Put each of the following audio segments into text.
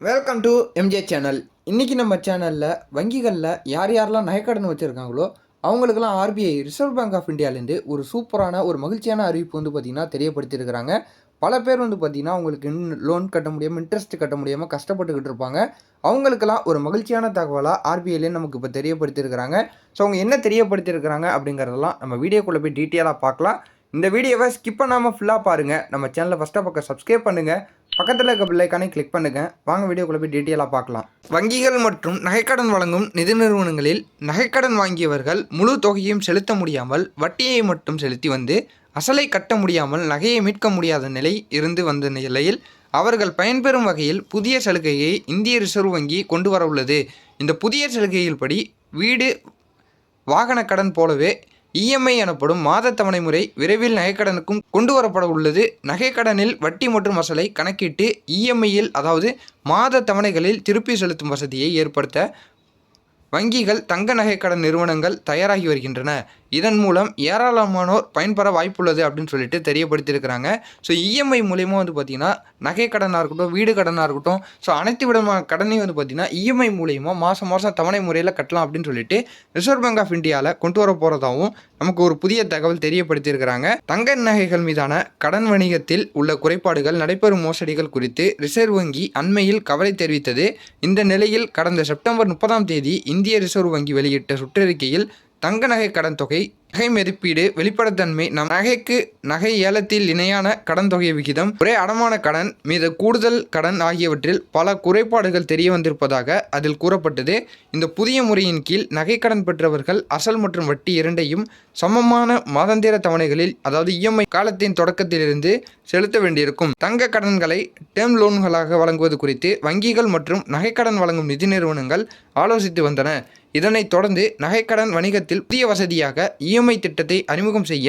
Welcome to MJ channel இன்றைக்கி நம்ம சேனலில் வங்கிகளில் யார் யாரெல்லாம் நகைக்கடன் வச்சுருக்காங்களோ அவங்களுக்கெல்லாம் ஆர்பிஐ ரிசர்வ் பேங்க் ஆஃப் இந்தியாவிலேருந்து ஒரு சூப்பரான ஒரு மகிழ்ச்சியான அறிவிப்பு வந்து பார்த்திங்கன்னா தெரியப்படுத்தியிருக்கிறாங்க. பல பேர் வந்து பார்த்திங்கன்னா அவங்களுக்கு லோன் கட்ட முடியாமல் இன்ட்ரெஸ்ட் கட்ட முடியாமல் கஷ்டப்பட்டுக்கிட்டு இருப்பாங்க. அவங்களுக்கெல்லாம் ஒரு மகிழ்ச்சியான தகவலாக ஆர்பிஐலேருந்து நமக்கு இப்போ தெரியப்படுத்தியிருக்கிறாங்க. ஸோ அவங்க என்ன தெரியப்படுத்தியிருக்கிறாங்க அப்படிங்கிறதெல்லாம் நம்ம வீடியோக்குள்ளே போய் டீட்டெயிலாக பார்க்கலாம். இந்த வீடியோவை ஸ்கிப் பண்ணாமல் ஃபுல்லாக பாருங்கள் நம்ம சேனலை ஃபஸ்ட்டாக பக்கம் சப்ஸ்கிரைப் பண்ணுங்கள் பக்கத்தில் இருக்க பில்லைக்கானே கிளிக் பண்ணுங்கள் வாங்க வீடியோக்குள்ளே போய் டீட்டெயிலாக பார்க்கலாம். வங்கிகள் மற்றும் நகைக்கடன் வழங்கும் நிதி நிறுவனங்களில் நகைக்கடன் வாங்கியவர்கள் முழு தொகையும் செலுத்த முடியாமல் வட்டியை மட்டும் செலுத்தி வந்து அசலை கட்ட முடியாமல் நகையை மீட்க முடியாத நிலை இருந்து வந்த நிலையில் அவர்கள் பயன்பெறும் வகையில் புதிய சலுகையை இந்திய ரிசர்வ் வங்கி கொண்டு வர உள்ளது இந்த புதிய சலுகையில் படி வீடு வாகன கடன் போலவே இஎம்ஐ எனப்படும் மாத தவணை முறை விரைவில் நகைக்கடனுக்கும் கொண்டு வரப்பட உள்ளது நகைக்கடனில் வட்டி மற்றும் அசலை கணக்கிட்டு இஎம்ஐயில் அதாவது மாத தவணைகளில் திருப்பி செலுத்தும் வசதியை ஏற்படுத்த வங்கிகள் தங்க நகைக்கடன் நிறுவனங்கள் தயாராகி வருகின்றன. இதன் மூலம் ஏராளமானோர் பயன்பெற வாய்ப்புள்ளது அப்படின்னு சொல்லிட்டு தெரியப்படுத்தியிருக்கிறாங்க. ஸோ இஎம்ஐ மூலயமா வந்து பார்த்திங்கன்னா நகை கடனாக இருக்கட்டும் வீடு கடனாக இருக்கட்டும் ஸோ அனைத்து விதமான கடனையும் வந்து பார்த்திங்கன்னா இஎம்ஐ மூலயமா மாதம் மாதம் தவணை முறையில் கட்டலாம் அப்படின்னு சொல்லிட்டு ரிசர்வ் பேங்க் ஆஃப் இந்தியாவில் கொண்டு வர போகிறதாகவும் நமக்கு ஒரு புதிய தகவல் தெரியப்படுத்தியிருக்கிறாங்க. தங்க நகைகள் மீதான கடன் வணிகத்தில் உள்ள குறைபாடுகள் நடைபெறும் மோசடிகள் குறித்து ரிசர்வ் வங்கி அண்மையில் கவலை தெரிவித்தது. இந்த நிலையில் கடந்த செப்டம்பர் முப்பதாம் தேதி இந்திய ரிசர்வ் வங்கி வெளியிட்ட சுற்றறிக்கையில் தங்க நகை கடன் தொகை நகை மதிப்பீடு வெளிப்படைத்தன்மை நம் நகைக்கு நகை ஏலத்தில் இணையான கடன் தொகை விகிதம் ஒரே அடமான கடன் மீது கூடுதல் கடன் ஆகியவற்றில் பல குறைபாடுகள் தெரிய வந்திருப்பதாக அதில் கூறப்பட்டது. இந்த புதிய முறையின் கீழ் நகை கடன் பெற்றவர்கள் அசல் மற்றும் வட்டி இரண்டையும் சமமான மாதாந்திர தவணைகளில் அதாவது இஎம்ஐ காலத்தின் தொடக்கத்திலிருந்து செலுத்த வேண்டியிருக்கும். தங்க கடன்களை டேர்ம் லோன்களாக வழங்குவது குறித்து வங்கிகள் மற்றும் நகைக்கடன் வழங்கும் நிதி நிறுவனங்கள் ஆலோசித்து வந்தன. இதனைத் தொடர்ந்து நகைக்கடன் வணிகத்தில் புதிய வசதியாக இஎம்ஐ திட்டத்தை அறிமுகம் செய்ய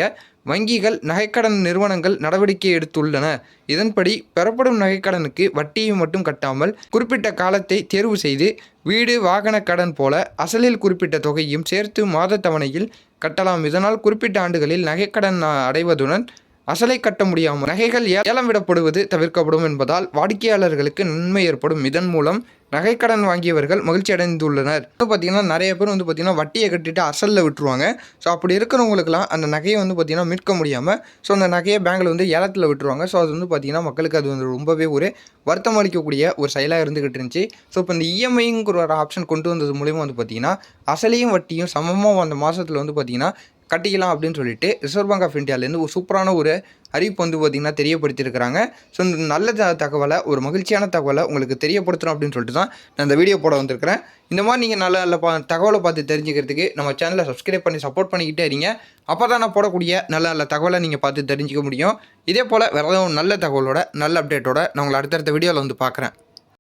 வங்கிகள் நகைக்கடன் நிறுவனங்கள் நடவடிக்கை எடுத்துள்ளன. இதன்படி பெறப்படும் நகைக்கடனுக்கு வட்டியை மட்டும் கட்டாமல் குறிப்பிட்ட காலத்தை தேர்வு செய்து வீடு வாகன கடன் போல அசலில் குறிப்பிட்ட தொகையும் சேர்த்து மாத தவணையில் கட்டலாம். இதனால் குறிப்பிட்ட ஆண்டுகளில் நகைக்கடன் அடைவதுடன் அசலை கட்ட முடியாமல் நகைகள் ஏலம் விடப்படுவது தவிர்க்கப்படும் என்பதால் வாடிக்கையாளர்களுக்கு நன்மை ஏற்படும். இதன் மூலம் நகைக்கடன் வாங்கியவர்கள் மகிழ்ச்சி அடைந்துள்ளனர். இப்போ பார்த்தீங்கன்னா நிறைய பேர் வந்து பார்த்திங்கன்னா வட்டியை கட்டிட்டு அசலில் விட்டுருவாங்க. ஸோ அப்படி இருக்கிறவங்களுக்குலாம் அந்த நகையை வந்து பார்த்திங்கன்னா மீட்க முடியாமல் ஸோ அந்த நகையை பேங்கில் வந்து ஏலத்தில் விட்டுருவாங்க. ஸோ அது வந்து பார்த்திங்கன்னா மக்களுக்கு அது வந்து ரொம்பவே ஒரு வருத்தம் அளிக்கக்கூடிய ஒரு செயலாக இருந்துகிட்டு இருந்துச்சு. ஸோ இப்போ இந்த இஎம்ஐங்கிற ஒரு ஆப்ஷன் கொண்டு வந்தது மூலிமா வந்து பார்த்திங்கன்னா அசலையும் வட்டியும் சமமாக அந்த மாதத்தில் வந்து பார்த்திங்கன்னா கட்டிக்கலாம் அப்படின்னு சொல்லிட்டு ரிசர்வ் பேங்க் ஆஃப் இந்தியாவிலேருந்து ஒரு சூப்பரான ஒரு அறிவிப்பு வந்து பார்த்திங்கன்னா தெரியப்படுத்தியிருக்கிறாங்க. ஸோ இந்த நல்ல த தகவலை ஒரு மகிழ்ச்சியான தகவலை உங்களுக்கு தெரியப்படுத்தணும் அப்படின்னு சொல்லிட்டு தான் நான் இந்த வீடியோ போட வந்திருக்கிறேன். இந்த மாதிரி நீங்கள் நல்ல நல்ல பா தகவலை பார்த்து தெரிஞ்சுக்கிறதுக்கு நம்ம சேனலை சப்ஸ்கிரைப் பண்ணி சப்போர்ட் பண்ணிக்கிட்டே இருங்க. அப்போ தான் நான் போடக்கூடிய நல்ல நல்ல தகவலை நீங்கள் பார்த்து தெரிஞ்சிக்க முடியும். இதே போல் வேறு ஏதாவது நல்ல தகவலோட நல்ல அப்டேட்டோட நான் உங்களை அடுத்தடுத்த வீடியோவில் வந்து பார்க்குறேன்.